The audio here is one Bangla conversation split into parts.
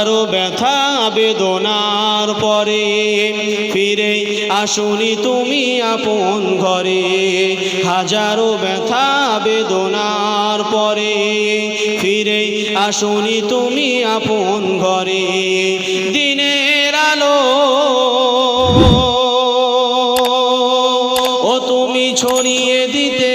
আরও ব্যথা বেদনার পরে ফিরে আসুনি তুমি আপন ঘরে। হাজারো ব্যথা বেদনার পরে ফিরে আসুনি তুমি আপন ঘরে। দিনের আলো, ও তুমি ছড়িয়ে দিতে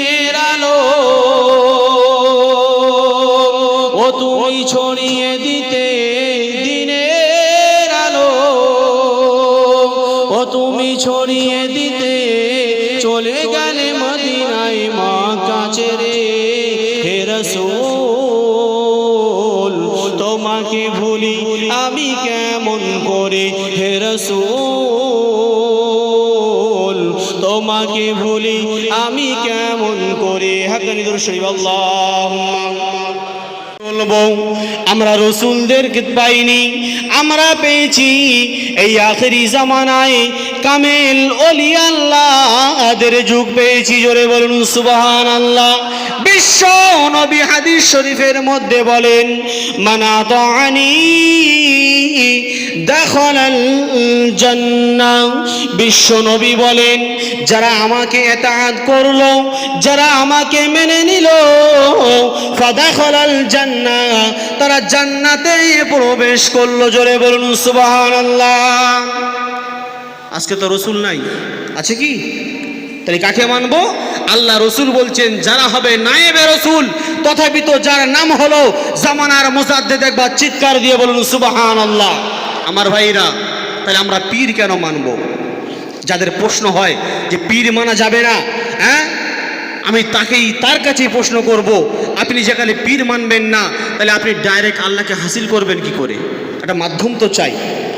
রসুল তোমাকে ভুলি আমি কেমন করে? হাকানি দর্শনী আল্লাহ বলব আমরা রসুলদেরকে পাইনি, আমরা পেয়েছি এই আখেরি জামানায় কামেল অলি আল্লাহদের যুগ পেয়েছি, জোরে বলুন সুবাহান আল্লাহ বিশ্ব নবী হাদিস শরীফের মধ্যে বলেন মানা তানি দখলাল জান্নাহ। বিশ্ব নবী বলেন, যারা আমাকে এতাআত করল, যারা আমাকে মেনে নিল ফাদাখলাল জান্নাহ তারা জান্নাতেই প্রবেশ করল। জোরে বলুন, সুবহানাল্লাহ। আজকে তো রসুল নাই। আছে কি? তাহলে কাকে মানবো? আল্লাহ রসুল বলছেন, যারা হবে নায়েবে রসুল, তথাপি তো যার নাম হলো জামানার মোসাদ্দে দেখবা চিৎকার দিয়ে বলুন সুবাহান আল্লাহ আমার ভাইরা, তাহলে আমরা পীর কেন মানবো? যাদের প্রশ্ন হয় যে পীর মানা যাবে না হ্যাঁ? আমি তাকেই তার কাছেই প্রশ্ন করব, আপনি যেখানে পীর মানবেন না, তাহলে আপনি ডাইরেক্ট আল্লাহকে হাসিল করবেন কি করে? একটা মাধ্যম তো চাই।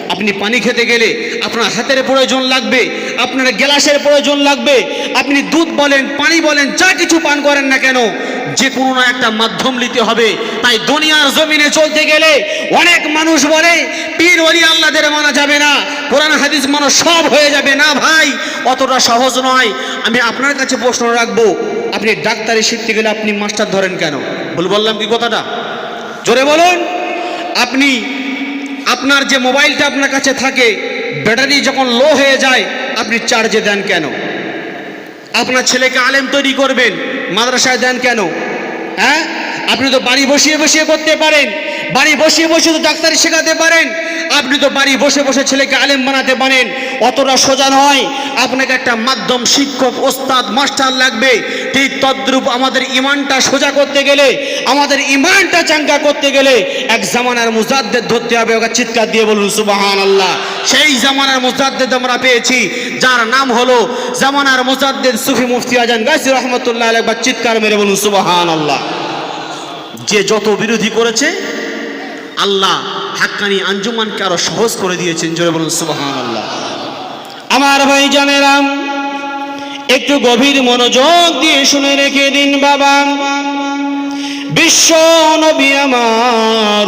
আপনি পানি খেতে গেলে আপনার হাতের প্রয়োজন লাগবে, আপনার গ্লাসের প্রয়োজন লাগবে, আপনি দুধ বলেন, পানি বলেন, যা কিছু পান করেন না কেন, যে কোনো না একটা মাধ্যম নিতে হবে। তাই দুনিয়ার জমিনে চলতে গেলে অনেক মানুষ বলে, পীর ওলি আল্লাহদের মানা যাবে না, কোরআন, হাদিস মানো সব হয়ে যাবে। না ভাই অতটা সহজ নয়। আমি আপনার কাছে প্রশ্ন রাখব, আপনি ডাক্তারি শিখতে গেলে আপনি মাস্টার ধরেন কেন? ভুল বললাম কি কথাটা? জোরে বলুন, আপনি, আপনার যে মোবাইলটা আপনার কাছে থাকে, ব্যাটারি যখন লো হয়ে যায়, আপনি চার্জে দেন কেন? আপনার ছেলেকে আলেম তৈরি করবেন, মাদ্রাসায় দেন কেন? হ্যাঁ? আপনি তো বাড়ি বসিয়ে বসিয়ে করতে পারেন, বাড়ি বসিয়ে বসিয়ে তো ডাক্তারি শেখাতে পারেন। আপনি তো বাড়ি বসে বসে ছেলেকে আলেম বানাতে পারেন, অতটা সোজা নয়। আপনাকে একটা মাধ্যম শিক্ষক, ওস্তাদ, মাস্টার লাগবে। ঠিক তদ্রূপ আমাদের ইমানটা সোজা করতে গেলে, আমাদের ইমানটা চাঙ্গা করতে গেলে এক জামানার মুজাদ্দের ধরতে হবে, ওকে চিৎকার দিয়ে বলুন সুবাহান আল্লাহ সেই জামানার মুজাদ্দেদ আমরা পেয়েছি, যার নাম হলো জামানার মুজাদ্দেদ সুফি মুফতি আজান গাছি রহমতুল্লাহ একবার চিৎকার মেরে বলুন সুবাহান আল্লাহ যে যত বিরোধী করেছে, আল্লাহ হাক্কানি আঞ্জুমানকে আরও সহজ করে দিয়েছেন, জোরে বলুন সুবাহান আমার ভাই জানেরাম একটু গভীর মনোযোগ দিয়ে শুনে রেখে দিন, বাবা। বিশ্ব নবী আমার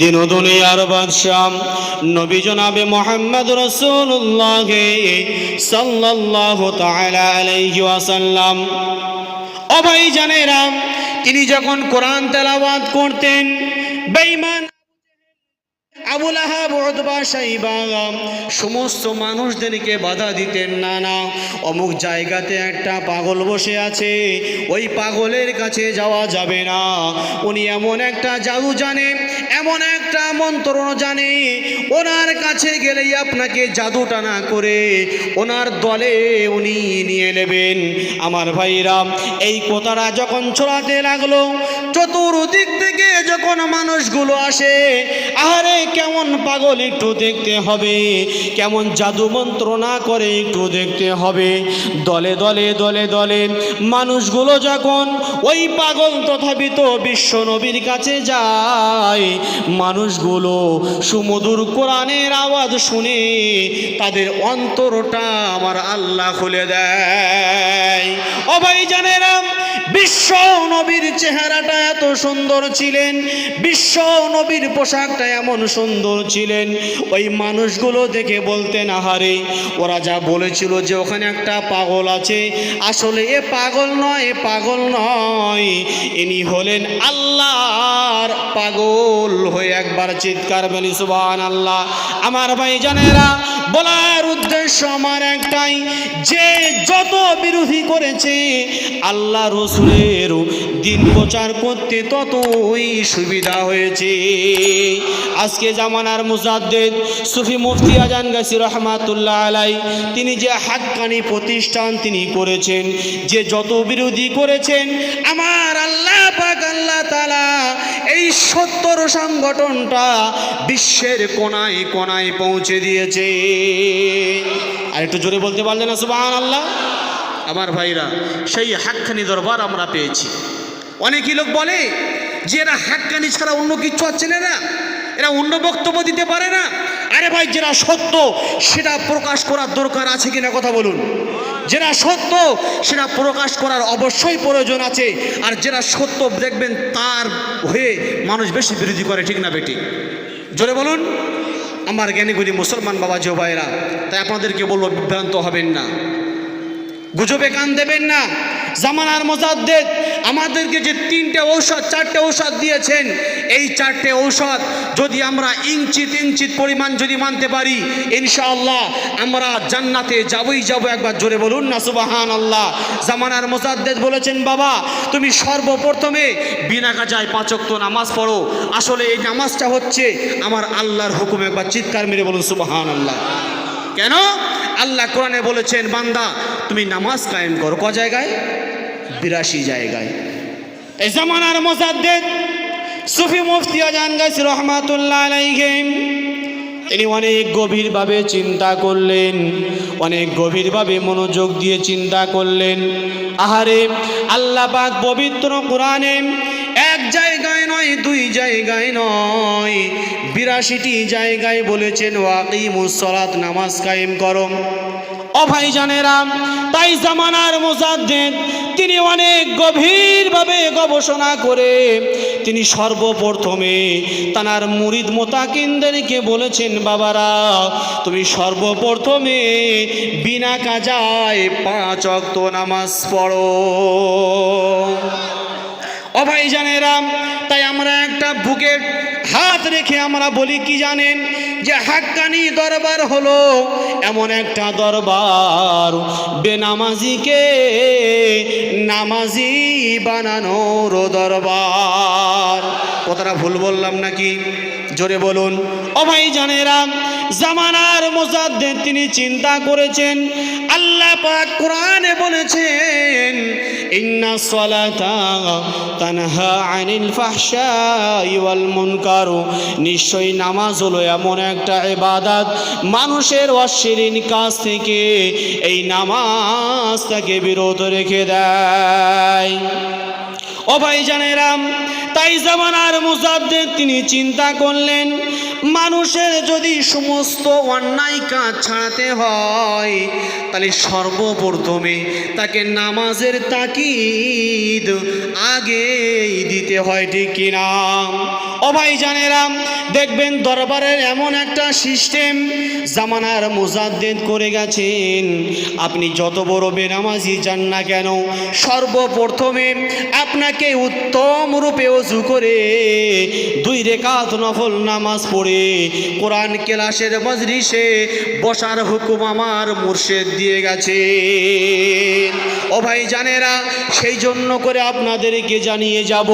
দিন দুনিয়ার বাদশাহ, নবী জনাবে মোহাম্মদ রসুল্লাহ সাল্লাল্লাহু তাআলা আলাইহি ওয়াসাল্লাম। ও ভাই জানেরাম তিনি যখন কোরআন তেলাওয়াত করতেন, বেঈমান আবুল আহাব উতবা সাইবা সমস্ত মানুষদেরকে বাধা দিতেন না না। অমুক জায়গাতে একটা পাগল বসে আছে, ওই পাগলের কাছে যাওয়া যাবে না। উনি এমন একটা জাদু জানে এমন একটা মন্ত্রণ জানে ওনার কাছে গেলেই আপনাকে জাদু টানা করে ওনার দলে উনি নিয়ে নেবেন। আমার ভাইরা, এই কথাটা যখন ছড়াতে লাগল, চতুর্দিক থেকে যখন মানুষগুলো আসে আরে কেমন পাগল একটু দেখতে হবে, কেমন জাদু মন্ত্র না করে একটু দেখতে হবে। দলে দলে দলে দলে মানুষগুলো যখন ওই পাগল তথাপিত বিশ্ব নবীর কাছে যায় মানুষগুলো সুমধুর কোরআনের আওয়াজ শুনে তাদের অন্তরটা আমার আল্লাহ খুলে দেয়। অবাই জানেরাম জানেরা বিশ্ব নবীর চেহারাটা এত সুন্দর ছিলেন, বিশ্ব নবীর পোশাকটা এমন সুন্দর ছিলেন। ওই মানুষগুলো দেখে বলতেন, আহারে, ওরা যা বলেছিল যে ওখানে একটা পাগল আছে, আসলে এ পাগল নয়, এ পাগল নয়। ইনি হলেন আল্লাহর পাগল হয়ে একবার চিৎকার বলি সুবান আল্লাহ আমার ভাই জানেরা বলার উদ্দেশ্য আমার একটাই, যে যত বিরোধী করেছে, আল্লাহ রসুলের দিন প্রচার করতে ততই সুবিধা হয়েছে। আজকে জামানার মুজাদ্দেদ সুফি মুফতি আজান গাছি রহমাতুল্লাহ আলাই তিনি যে হাক্কানি প্রতিষ্ঠান তিনি করেছেন, যে যত বিরোধী করেছেন, আমার আল্লাহ আল্লাহ তালা এই সত্তর সংগঠনটা বিশ্বের কোনায় কোনায় পৌঁছে দিয়েছে। আর একটু জোরে বলতে পারলেন না সুবাহ আল্লাহ আমার ভাইরা, সেই হাক্কানি দরবার আমরা পেয়েছি। অনেকই লোক বলে যে এরা হাক্কানি ছাড়া অন্য কিছু আছে না, এরা অন্য বক্তব্য দিতে পারে না। আরে ভাই যেটা সত্য, সেটা প্রকাশ করার দরকার আছে কিনা কথা বলুন। যেটা সত্য, সেটা প্রকাশ করার অবশ্যই প্রয়োজন আছে। আর যেটা সত্য দেখবেন, তার হয়ে মানুষ বেশি বিরোধী করে, ঠিক না বেটি? জোরে বলুন। আমার জ্ঞানীগুলি মুসলমান বাবা, জো ভাইরা তাই আপনাদেরকে বলব, বিভ্রান্ত হবেন না। গুজবে কান দেবেন না। জামানার মোজাদ্দেদ আমাদেরকে যে তিনটে ঔষধ, চারটে ঔষধ দিয়েছেন, এই চারটে ঔষধ যদি আমরা ইঞ্চিত ইঞ্চিত পরিমাণ যদি মানতে পারি, ইনশাআল্লাহ আমরা জান্নাতে যাবই যাব। একবার জোরে বলুন না সুবাহান আল্লাহ জামানার মোজাদ্দেদ বলেছেন, বাবা, তুমি সর্বপ্রথমে বিনা কাজায় পাঁচক্ত নামাজ পড়ো। আসলে এই নামাজটা হচ্ছে আমার আল্লাহর হুকুম। একবার চিৎকার মেরে বলুন সুবাহান আল্লাহ কেন? আল্লাহ কোরআনে বলেছেন, বান্দা, তুমি নামাজ কায়েম করো ক জায়গায়? বিরাশি জায়গায়। এই জামানার মোজাদ্দেদ সুফি মুফতি আজান গাছ রহমাতুল্লাহ আলাইহিম, তিনি অনেক গভীরভাবে চিন্তা করলেন, অনেক গভীরভাবে মনোযোগ দিয়ে চিন্তা করলেন। আহারে, আল্লাহ পাক পবিত্র কোরআনে নয় দুই জায়গায় নয়। বিরাশিটি জায়গায় বলেছেন ওয়াকি মুসলাত নামাজ কায়েম করম ও ভাই জানেরাম তাই জামানার মোজাদ্দেদ, তিনি অনেক গভীরভাবে গবেষণা করে তিনি সর্বপ্রথমে তানার মুরিদ মোতাকিনদেরকে বলেছেন, বাবারা, তুমি সর্বপ্রথমে বিনা কাজায় পাঁচ অক্ত নামাজ পড়ো। ও ভাই জানেরাম তাই আমরা একটা বুকে হাত রেখে আমরা বলি কি জানেন? যে হাক্কানি দরবার হলো এমন একটা দরবার, বেনামাজিকে নামাজি বানানোর দরবার। কথাটা ভুল বললাম নাকি? জোরে বলুন। ও ভাই জানেরাম জামানার মোজাদ্দেদ তিনি চিন্তা করেছেন, আল্লাহ পাক কোরআনে বলেছেন, ইন্না সলাতা তানহা আনিল ফাহশাই ওয়াল মুনকার। নিশ্চয়ই নামাজ হলো এমন একটা ইবাদত। মানুষের অশ্লীল কাজ থেকে এই নামাজ তাকে বিরত রেখে দেয়। ও ভাই জানেরাম তাই জামানার মুজাদ্দের তিনি চিন্তা করলেন, মানুষের যদি সমস্ত অন্যায় কাজ ছাড়াতে হয়, তাহলে সর্বপ্রথমে তাকে নামাজের তাকিদ আগেই দিতে হয়, ঠিক কিনা? ও ভাই জানেরাম দেখবেন দরবারের এমন একটা সিস্টেম, জামানার মুজাদ্দেদ করে গেছেন। আপনি যত বড় বেনামাজি যান না কেন, সর্বপ্রথমে আপনাকে উত্তম রূপে অজু করে দুই রেখাত নফল নামাজ পড়ে, কোরআন কেলাসের মজরিসে বসার হুকুম আমার মুর্শেদ দিয়ে গেছে। ও ভাই জানেরা সেই জন্য করে আপনাদেরকে জানিয়ে যাব,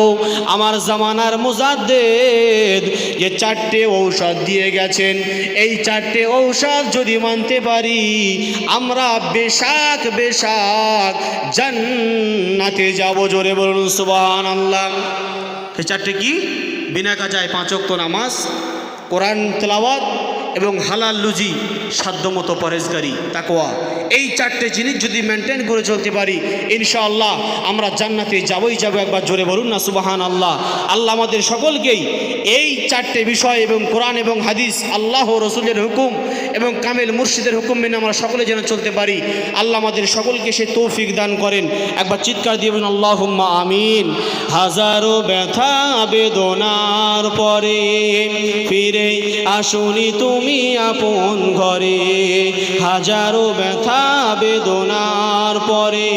আমার জামানার মুজাদ্দেদ যে চারটে ঔষধ দিয়ে গেছেন, এই চারটে ঔষধ যদি মানতে পারি, আমরা বেশাক বেশাক জান্নাতে যাব। জোরে বলুন সুবহান আল্লাহ সে চারটে কি? বিনা কাজায় পাঁচ ওয়াক্ত নামাজ, কোরআন তেলাওয়াত এবং হালাল লুজি সাধ্যমতো পরেজগারি তাকোয়া এই চারটে জিনিস যদি মেনটেন করে চলতে পারি, ইনশাআল্লাহ আমরা জান্নাতে যাবই যাব। একবার জোরে বলুন না সুবাহান আল্লাহ আল্লাহ আমাদের সকলকেই এই চারটে বিষয় এবং কোরআন এবং হাদিস, আল্লাহ রসুলের হুকুম এবং কামেল মুর্শিদের হুকুম মেনে আমরা সকলে যেন চলতে পারি। আল্লাহ আমাদের সকলকে সে তৌফিক দান করেন। একবার চিৎকার দিবেন আল্লাহ আমিন। হাজারো ব্যথা বেদনার পরে ফিরে আসুনি তুমি আপন ঘরে। হাজারো ব্যথা বেদনার পরে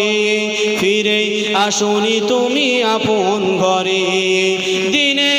ফিরে আসুনি তুমি আপন ঘরে। দিনের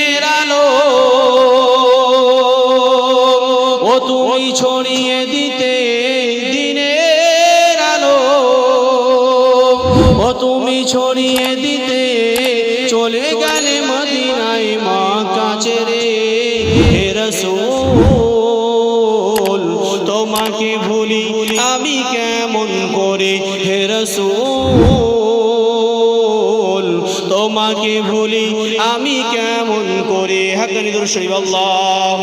তুমি ছড়িয়ে দিতে দিনের আলো। ও তুমি ছড়িয়ে দিতে চলে গেলে মদিনায় মা কাছে রে। হে রসুল তোমাকে ভুলি আমি কেমন করে? হে রসুল তোমাকে ভুলি আমি কেমন করে? হাকানি দর্শই আল্লাহ